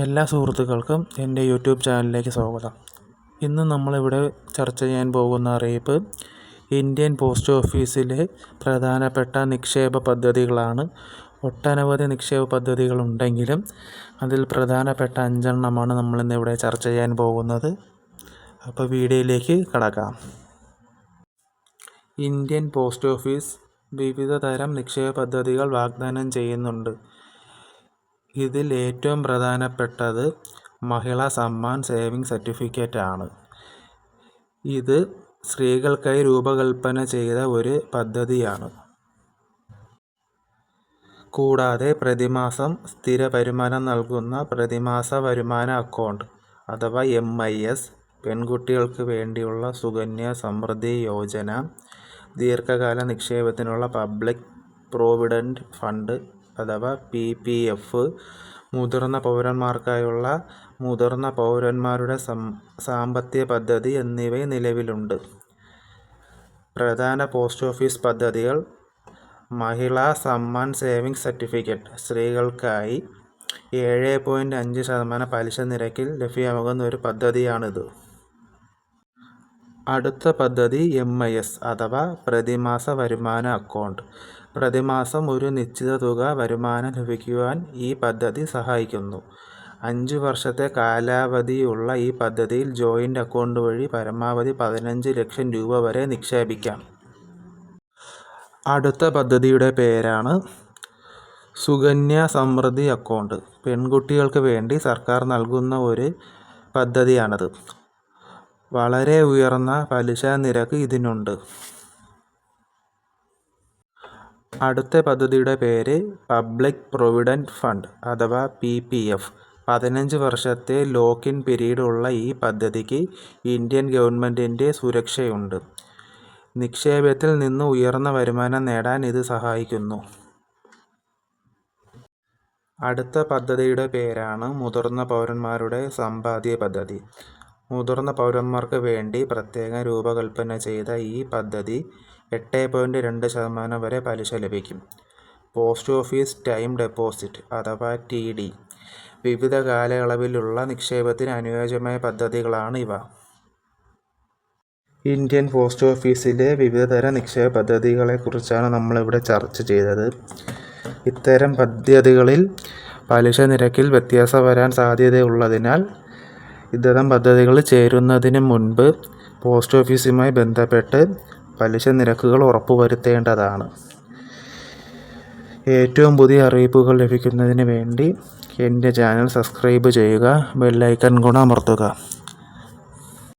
എല്ലാ സുഹൃത്തുക്കൾക്കും എന്റെ യൂട്യൂബ് ചാനലിലേക്ക് സ്വാഗതം. ഇന്ന് നമ്മളിവിടെ ചർച്ച ചെയ്യാൻ പോകുന്ന അറിയിപ്പ് ഇന്ത്യൻ പോസ്റ്റ് ഓഫീസിലെ പ്രധാനപ്പെട്ട നിക്ഷേപ പദ്ധതികളാണ്. ഒട്ടനവധി നിക്ഷേപ പദ്ധതികളുണ്ടെങ്കിലും അതിൽ പ്രധാനപ്പെട്ട അഞ്ചെണ്ണമാണ് നമ്മളിന്നിവിടെ ചർച്ച ചെയ്യാൻ പോകുന്നത്. അപ്പോൾ വീഡിയോയിലേക്ക് കടക്കാം. ഇന്ത്യൻ പോസ്റ്റ് ഓഫീസ് വിവിധ തരം നിക്ഷേപ പദ്ധതികൾ വാഗ്ദാനം ചെയ്യുന്നുണ്ട്. ഇതിൽ ഏറ്റവും പ്രധാനപ്പെട്ടത് മഹിളാ സമ്മാൻ സേവിങ് ആണ്. ഇത് സ്ത്രീകൾക്കായി രൂപകൽപ്പന ചെയ്ത ഒരു പദ്ധതിയാണ്. കൂടാതെ പ്രതിമാസം സ്ഥിര വരുമാനം നൽകുന്ന പ്രതിമാസ വരുമാന അക്കൗണ്ട് അഥവാ എം ഐ എസ് പെൺകുട്ടികൾക്ക് വേണ്ടിയുള്ള സുകന്യ സമൃദ്ധി യോജന ദീർഘകാല നിക്ഷേപത്തിനുള്ള പബ്ലിക് പ്രോവിഡന്റ് ഫണ്ട് അഥവാ പി പി എഫ് മുതിർന്ന പൗരന്മാർക്കായുള്ള മുതിർന്ന പൗരന്മാരുടെ സാമ്പത്തിക പദ്ധതി എന്നിവ നിലവിലുണ്ട്. പ്രധാന പോസ്റ്റ് ഓഫീസ് പദ്ധതികൾ മഹിളാ സമ്മാൻ സേവിങ് സർട്ടിഫിക്കറ്റ്. സ്ത്രീകൾക്കായി ഏഴ് പോയിന്റ് അഞ്ച് ശതമാനം പലിശ നിരക്കിൽ ലഭ്യമാകുന്ന ഒരു പദ്ധതിയാണിത്. അടുത്ത പദ്ധതി എം ഐ എസ് അഥവാ പ്രതിമാസ വരുമാന അക്കൗണ്ട്. പ്രതിമാസം ഒരു നിശ്ചിത തുക വരുമാനം ലഭിക്കുവാൻ ഈ പദ്ധതി സഹായിക്കുന്നു. അഞ്ച് വർഷത്തെ കാലാവധിയുള്ള ഈ പദ്ധതിയിൽ ജോയിന്റ് അക്കൗണ്ട് വഴി പരമാവധി പതിനഞ്ച് ലക്ഷം രൂപ വരെ നിക്ഷേപിക്കാം. അടുത്ത പദ്ധതിയുടെ പേരാണ് സുകന്യ സമൃദ്ധി അക്കൗണ്ട്. പെൺകുട്ടികൾക്ക് വേണ്ടി സർക്കാർ നൽകുന്ന ഒരു പദ്ധതിയാണത്. വളരെ ഉയർന്ന പലിശ നിരക്ക് ഇതിനുണ്ട്. അടുത്ത പദ്ധതിയുടെ പേര് പബ്ലിക് പ്രൊവിഡന്റ് ഫണ്ട് അഥവാ പി പി എഫ്. പതിനഞ്ച് വർഷത്തെ ലോക്കിൻ പീരീഡ് ഉള്ള ഈ പദ്ധതിക്ക് ഇന്ത്യൻ ഗവൺമെന്റിന്റെ സുരക്ഷയുണ്ട്. നിക്ഷേപത്തിൽ നിന്ന് ഉയർന്ന വരുമാനം നേടാൻ ഇത് സഹായിക്കുന്നു. അടുത്ത പദ്ധതിയുടെ പേരാണ് മുതിർന്ന പൗരന്മാരുടെ സമ്പാദ്യ പദ്ധതി. മുതിർന്ന പൗരന്മാർക്ക് വേണ്ടി പ്രത്യേകം രൂപകൽപ്പന ചെയ്ത ഈ പദ്ധതി എട്ട് പോയിന്റ് രണ്ട് ശതമാനം വരെ പലിശ ലഭിക്കും. പോസ്റ്റ് ഓഫീസ് ടൈം ഡെപ്പോസിറ്റ് അഥവാ ടി ഡി. വിവിധ കാലയളവിലുള്ള നിക്ഷേപത്തിന് അനുയോജ്യമായ പദ്ധതികളാണ് ഇവ. ഇന്ത്യൻ പോസ്റ്റ് ഓഫീസിലെ വിവിധതരം നിക്ഷേപ പദ്ധതികളെക്കുറിച്ചാണ് നമ്മളിവിടെ ചർച്ച ചെയ്തത്. ഇത്തരം പദ്ധതികളിൽ പലിശ നിരക്കിൽ വ്യത്യാസം വരാൻ സാധ്യതയുള്ളതിനാൽ ഇത്തരം പദ്ധതികൾ ചേരുന്നതിന് മുൻപ് പോസ്റ്റ് ഓഫീസുമായി ബന്ധപ്പെട്ട് പലിശ നിരക്കുകൾ ഉറപ്പുവരുത്തേണ്ടതാണ്. ഏറ്റവും പുതിയ അറിയിപ്പുകൾ ലഭിക്കുന്നതിന് വേണ്ടി എന്റെ ചാനൽ സബ്സ്ക്രൈബ് ചെയ്യുക ബെല്ലൈക്കൺ കൂടെ അമർത്തുക.